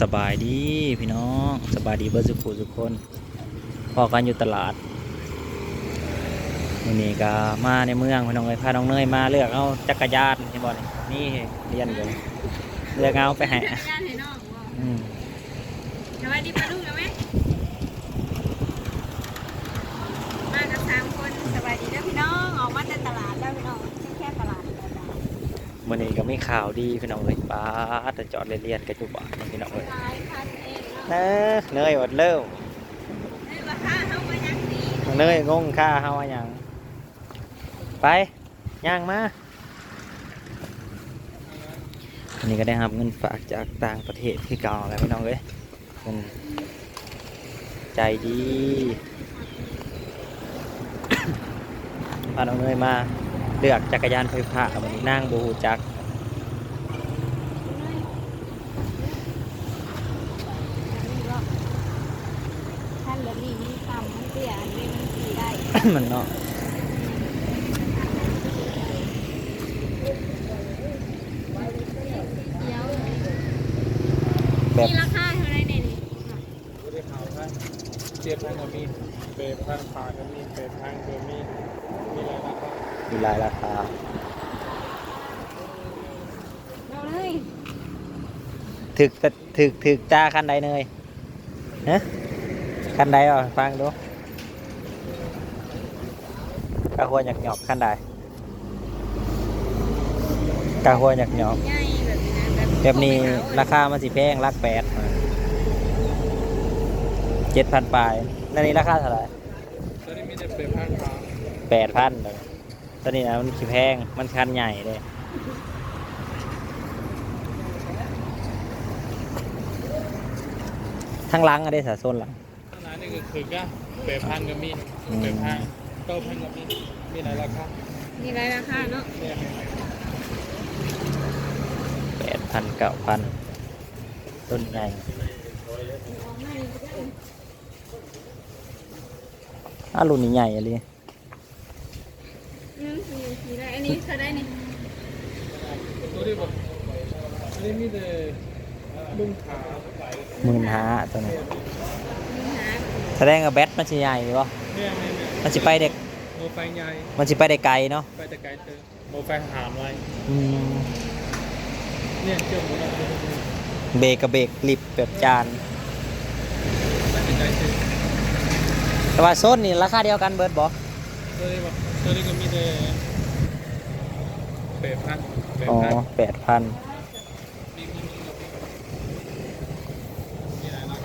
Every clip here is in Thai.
สบายดีพี่น้องสบายดีเบิร์สุขุทุกคนพอกันอยู่ตลาดวันนี้ก็มาในเมืองพี่น้องเลยพาน้องเนยมาเลือกเอาจักรยานเห็นบ่นี่นี่เรียนเลยเลือกเอาไปให้จักรยานให้น้องบ่อืมสวัสดีป้าลุงนะแม่มากับสามคนสวัสดีนะพี่น้องออกมาจากตลาดแล้วพี่น้องแค่ตลาดเดียวจ้ะ วันนี้ก็มีข่าวดีพี่น้องเลยป้าดแต่จอดเรียนๆกันอยู่บ้านนี่พี่น้องเลยขายพันเองเนเนาะอะเนยอดเริ่มในราคาเท่ามายังดีน้องเนยงงค่าเฮาว่าหยังไปย่างมาวันนี้ก็ได้รับเงินฝากจากต่างประเทศที่เก่าแล้วพี่น้องเลยเพิ่นใจดีพาน้องเนยมา เลือกจักรยานไฟฟ้าวันนี้นั่งบูจักท่านแบบนี้มันต่ำมันเตี้ยอันนี้มันขี่ได้ มันเนาะเดี๋ยวแบบมีราคาเท่าไหรเนี่ยนี่ไม่ได้ข่าวท่านเจ็บพันก็มีเปรพันขาก็มีเปรพันก็มีมีอะไรนะครับ มีหลายราคาเราเลยถึกแต่ถึกถึกจ้าคันใดเนยฮะคันใดอะฟังดูกะหัวหยักหยอกคันใดกะหัวหยักหยอกง่ายแบบนี้นะแบบนี้ราคามันสิแพงรักแปดเจ็ดพันปลายนั่นนี่ราคาเท่าไหร่ตอนนี้มีแต่เปรพันขาแปดพัน ตอนนี้นะมันสิแพง มันคันใหญ่เลยทั้งหลังอะได้สะส้นหลังขนาดนี้ก็คือก็เปรพันก็มีเปรพันเก้าพันก็มีมีหลายราคามีหลายราคาเนาะเนี่ยแปดพันเก้าพันต้นใหญ่อ้ารุ่นนี้ใหญ่อะเลย อืมมีมีได้อันนี้เท่าได้นี่ ตัวนี้แบบอั นนี้มีแต่ลุ่มขาหมื่นห้าตัวนี้มีหาแสดงกับแบตมันสิใหญ่ปะเนี่ยเนี่ยเนี่ยมันสิไปเด็กโมไฟใหญ่มันสิไปได้ไกลเนาะไปแต่ไกลเจอโมไฟหามไว้อืมเนี่ยเชื่อมหมดแล้วเบรกกับเบรกลิฟแบบจานไปแต่ไกลเจอแต่ว่าโซนนี่ราคาเดียวกันเบิร์ดบอตัวนี้แบบตัวนี้ก็มีแต่เปรพันเปรอ๋อพัน แปดพัน มีมีมีมีอะไรนะ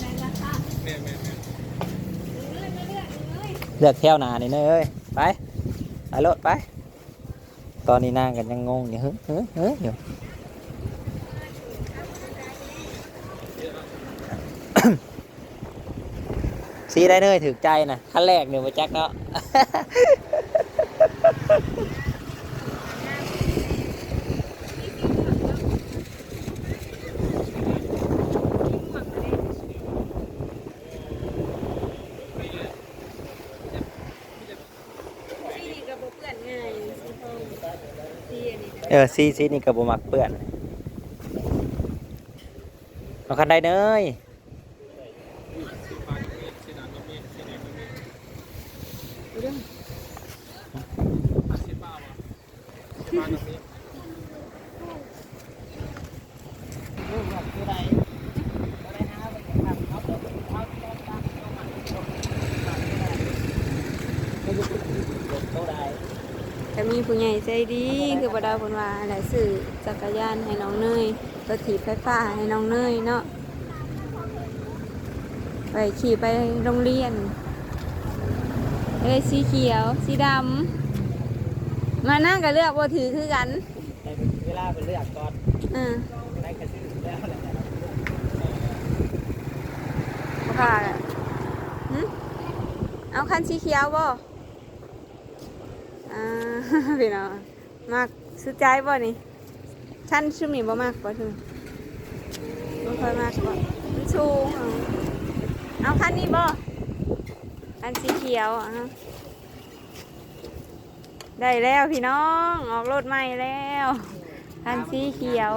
หลายราคา เนี่ยเนี่ยเนี่ย เรื่อยๆเรื่อยๆ เลือยเลือกแถวหนานี่เนยเอ้ยไปไปรถไป ตอนนี้นางกันยังงงอยู่เฮ้ยเฮ้ยอยู่สีได้เนยถือใจนะขั้นแรกเนี่ยมาแจ็คเนาะ ๆสีนี่ก็บ่เปื้อนง่ายสีทองสีอันนี้ก็ เออซีซีนี่กับบมักเปื่อนเอาคันใดเนยสีฟ้าก็มีสีด ก็มีสีแดงก็มีเรื่องอะสีฟ้าวะสีฟ้าก็มีแต่มีผู้ใหญ่ใจดีคือบ่ดาวเพิ่นว่าแหละซื้อจักรยานให้น้องเนยรถถีบไฟฟ้าให้น้องเนยเนาะไปขี่ไปโรงเรียนเอ้ยสีเขียว สีดำมานั่งก็เลือกบ่ถือคือกันเวลาไปเลือกก่อนอ่าได้กระซื้อแล้วแหละบ่ค่ะหึเอาคันสีเขียวบ่อ่า พี่น้องมากสุดใจบ่นี่ชั้นชุมนี่บ่มากบ่ถึงบ่ค่อยมากบ่มันสูงเอาเอาคันนี้บ่คันสีเขียวอะฮะได้แล้วพี่น้องออกรถใหม่แล้วคันสีเขียว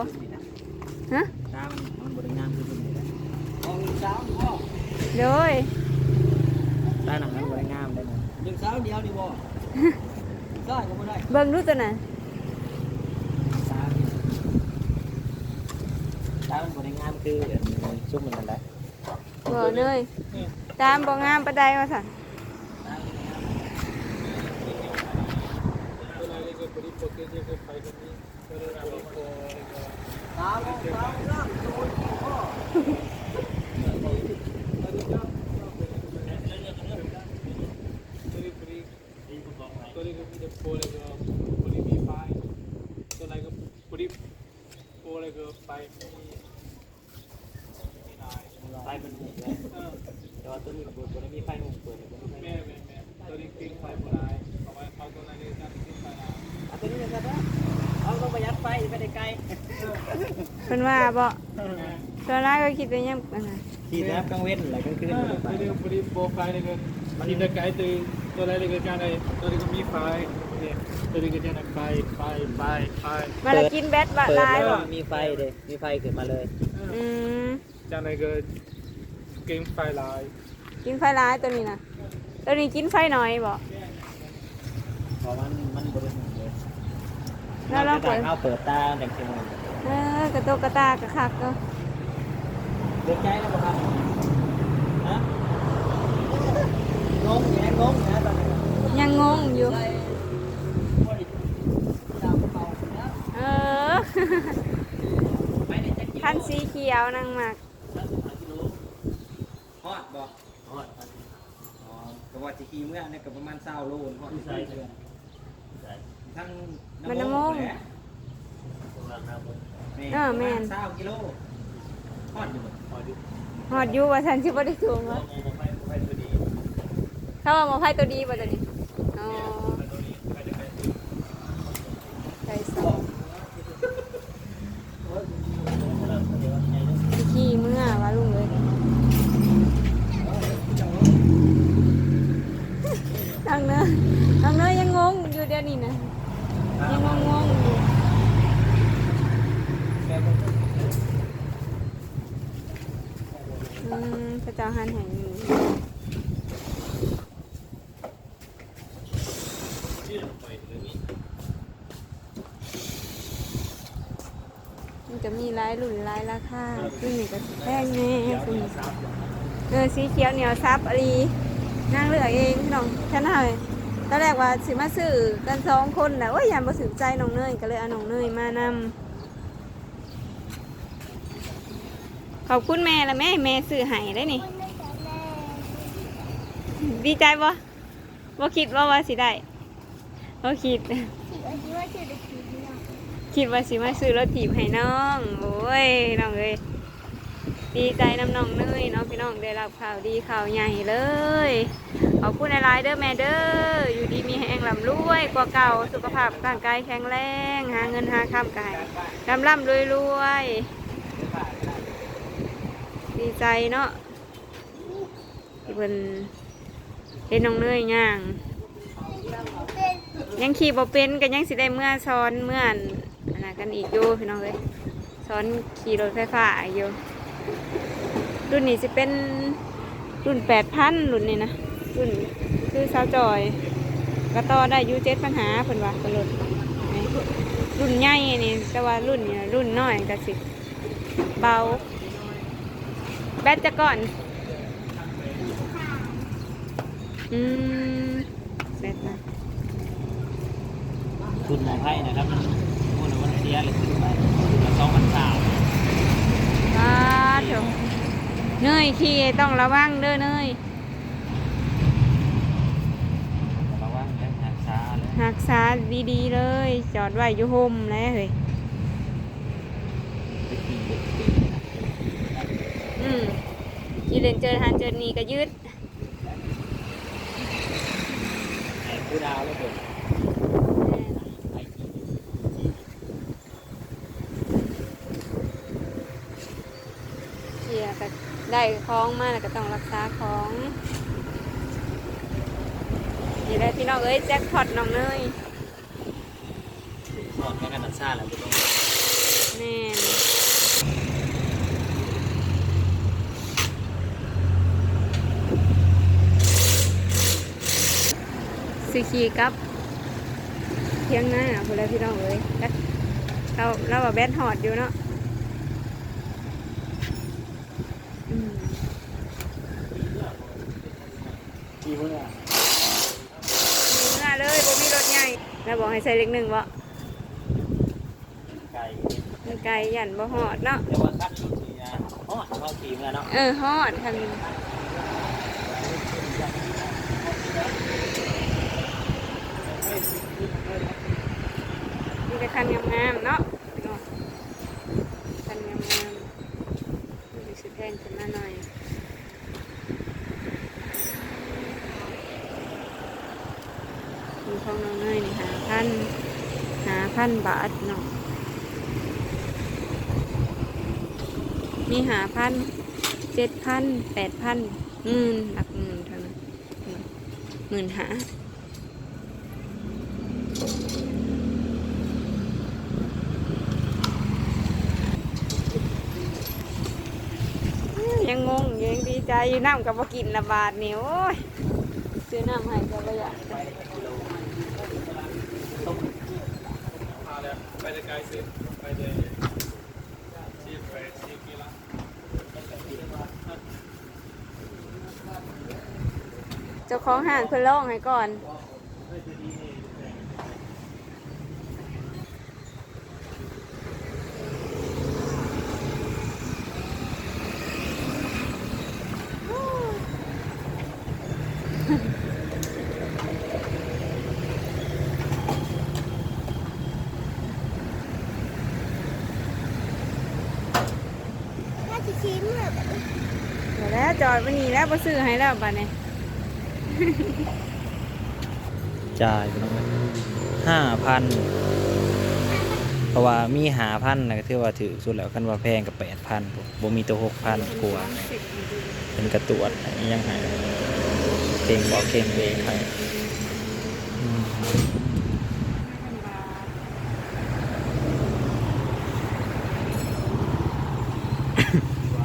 ฮะสตามันมันบริงามคือมันนี่แหละของสาวบ่โดยตาหนังมันบริงามได้มั้ยหนึ่งสาวเดียวนี่บ่ ได้ก็บ่ได้เบิ่งดูตัวน่ะตาตามันบริงามคือซุ่มมันนั่นแหละบ่เลยตามบ่งามปานใดว่าซั่นตัวไหนก็บริโภคเกี่ยวกับไฟก็มีตัวไหนบริโภคสาวสาวน้ำโดนพ่อ ตัวนี้บริ ตัวนี้ก็มีแต่โปรเลยก็บริมีไฟตัวไหนก็บริโปรเลยก็ไฟมีมีลายไฟมันหุบเลยเออแต่ว่าตัวนี้บนมีไฟหุบเปิดบนไฟแม่แม่แม่ตัวนี้ปิ้งไฟโบราณเอาไว้เอาตัวไหนก็จะปิ้งไฟลายเอาตัวนี้นะครับเอาต้องประหยัดไฟไปได้ไกลเพิ่นว่าบ่ตัวร้ายก็คิดว่ายังอันนั้นขี่นะครับกลางเว้นอะไรกลางคืนตัวบ่ได้ไปนี้บริโปรไฟเลยก็มันมีตะไคร้ตัวตัวไหนก็จะได้ตัวนี้ก็มีไฟเนี่ยตัวนี้ ก็จะได้ไฟไฟไฟไฟมาละกินแบตบะเปิดลายแล้วบ่มีไฟเลยมีไฟขึ้นมาเลย อืมจากนั้นก็เกมไฟลายกินไฟร้ายตัวนี้น่ะตัวนี้กินไฟน้อยบ่เพราะมันมันบริสุทธิ์เลยแล้วเราเปิดเอาเปิดตาแดงเชียงใหม่เออกระโตกกระตากระคักก็เดือดใจแล้วป่ะครับฮะ งงแงงงนะตอนนี้ยังงงอยู่ได้บ่ได้ตามเป่าแล้วเออ ไปในจักรคันสีเขียวนั่งหมักฮอดบ่ฮอดอ๋อก็ว่าจะขี่เมื่อเนี่ยก็ประมาณเศร้าโลนฮอดใส่เดือนทั้งมันน้ำมงเออแม่นเศร้ากิโลฮอดอยู่ฮอดอยู่หอดอยู่ว่าฉันสิบ่ได้ถูกวะไปไปตัวดี เขาว่าหมอไฟตัวดีบ่ตัวนี้อ๋อใช่สองสิขี่เมื่อว่าลุงเลยน้องเนยน้องเนยยังงงอยู่เดี๋ยวนี้นะยังงงงๆอยู่อืมพระเจ้าหันแห่งนี้จะมีหลายรุ่นหลายราคารุ่นนี้ก็แพงแน่รุ่นนี้เออสีเขียวเหนียวซับอะไรนั่งเลือกเองพี่น้องฉันเอาตอนแรกว่าสิมาซื้อกันสองคนนะโอ้ยยามบ่ถึงใจน้องเนยก็เลยเอาน้องเนยมานำขอบคุณแม่ละแม่แม่ซื้อให้ได้นี่ดีใจบ่บ่คิดว่าว่าสิได้บ่คิด คิดว่า คิดว่าสิมาซื้อรถถีบให้น้องโอ้ยน้องเอ้ยดีใจน้ำน้องเนยเน้องพี่น้องได้รับข่าวดีข่าวใหญ่เลยขอบคุณหลายๆเด้อแม่เด้ออยู่ดีมีแหงลำรวยกว่าเก่าสุขภาพร่างกายแข็งแรงหาเงินหาคำกายร่ำร่ำรวยรวยดีใจเนาะที่เพิ่นเห็นน้องเนยย่างยังขี่บ่เป็นก็ยังสิได้เมื่อซ้อนเมื่อน อันนั้นกันอีกอยู่พี่น้องเอ้ยซ้อนขี่รถไฟฟ้าอยู่รุ่นนี้สิเป็นรุ่นแปดพันรุ่นนี้นะรุ่นคือสาวจอยก็ต่อได้ยูเจ็ดปัญหาเพิ่นว่าเป็นรุ่นใหญ่นี่แต่ว่ารุ่นนี้รุ่นน้อยก็สิเบา แบตจะก่อน อืมแบตนะคุณหมอไพ่นะครับ สียเลยขึ้นไปสองพันสามอ่าเถอะเนยขี่ต้องระวังเด้อเนยระวังแรงหักช้าเลยหักษาดีๆเลย จอดไว้อยู่โฮมแล้วเฮ้ยไปขี่เด็กตีอืมยีเดินเจอหันเจอนี่ก็ยืดไอ้ผู้ดาวแล้วเปิดไได้คล้องมากแล้วก็ต้องรักษาคล้อง นี่แหละพี่น้องเอ้ยแจ็คพอตน้องเนยพอตแม่กันดัดชชาแล้วพี่น้องแม่สิขีกับเที่ยงหน้าพอแล้วพี่น้องเอ้ยเราเราแบบแบนหอดอยู่เนาะ ให้ใส่เล็กหนึ่งบ่ไก่มันไกลยันบ่ฮอดเนาะ แต่ว่าคันรถนี่นะฮอดเข้าขี่มาเนาะเออฮอดคันมีแต่คันงามๆเนาะเนาะคันงามๆมันสิแพงขึ้นมาหน่อยมีของน้องเนยนี่หา พันหาพันบาทเนาะมีหาพันเจ็ดพันแปดพันหมื่นหลักหมื่นเท่านั้นหมื่นหายังงงยังดีใจอยู่น้ำกับว่ากินละบาทนี่โอ้ยซื้อน้ำให้ก็บ่อยากาแล้ว ไปแต่ไกลสิไปแต่สิบแปดสิบกิโลเจ้าของห้างเพิ่นร้องให้ก่อนเดี๋ยวแล้ว จอดวันนี้แล้วบ่ซื้อให้แล้วบัดนี้จ่ายไปน้องห้าพันเพราะว่ามีหาพันนะก็ถือว่าถือสุดแล้วคันว่าแพงกับแปดพันบ่มีตัวหกพันกลัวเป็นกระตรวจยังไงเก่งบอกเก่งเองให้อืม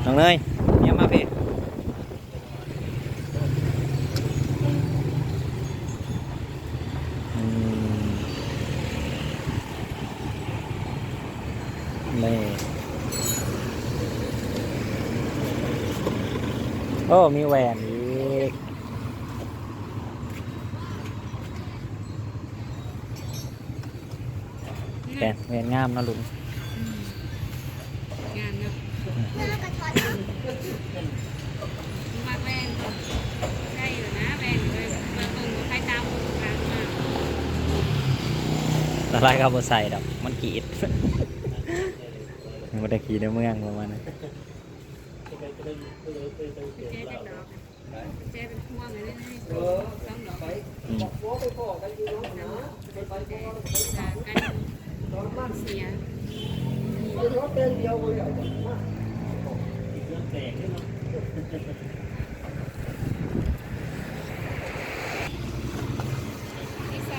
น้องเนยเนี่ยมาพี่อืมนี่ โอ้ มีแหวนอีกแหวนแหวนงามเนาะลุงงานเนาะมาแว่นใช่เหรอนะแว่นเลยมาตรงใครตามกลางมาละลายกับบใส่ดอก มันกรีด มันได้กรีดในเมืองประมาณนั้นเจ๊จัก ดอกเป็นพวงเลยนะต้องดอกอืมหัวไปพ่อกันอยู่น้องนะไปไปเจ๊พ่อจากกันตอนมันเสียไปรถเป็นเดียวเลยอะมา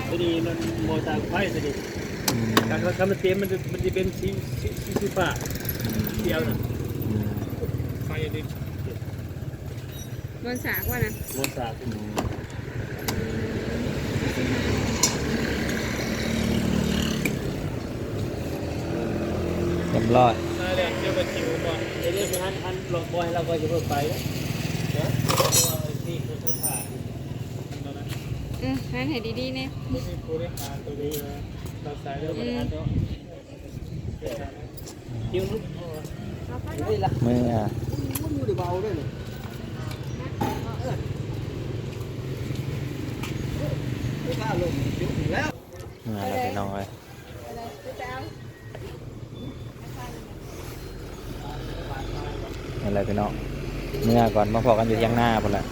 ทีนี้มันโมตาไฟสิดิอืมการทำมันเต็มมันจะมันจะเป็นสีสีสีสีฟ้าเดียวนะ ไฟดิบนสากว่านะโมตาอืมเรียบร้อยนั่นแหละเดี๋ยวไปคิวก่อนเดี๋ยวเดี๋ยวไปหันหันลงบอยเราก็จะเพิ่มไปนะเดี๋ยวว่าไอ้ที่เขาใช้ผ่านตอนนั้นเออนั่นให้ดีๆเนี่ยไม่ใช่ผู้ได้หาตัวนี้นะเราใส่เรื่องมันอันเนาะคิวนุ๊กนี่ละ มืออะมันอยู่ในเบาด้วยนี่ไม่กล้าแล้วมืออะไรไปน้องเลยอะไรไปน้องเมื่อก่อนมาพอกันอยู่ยังหน้าพุ่นแหละ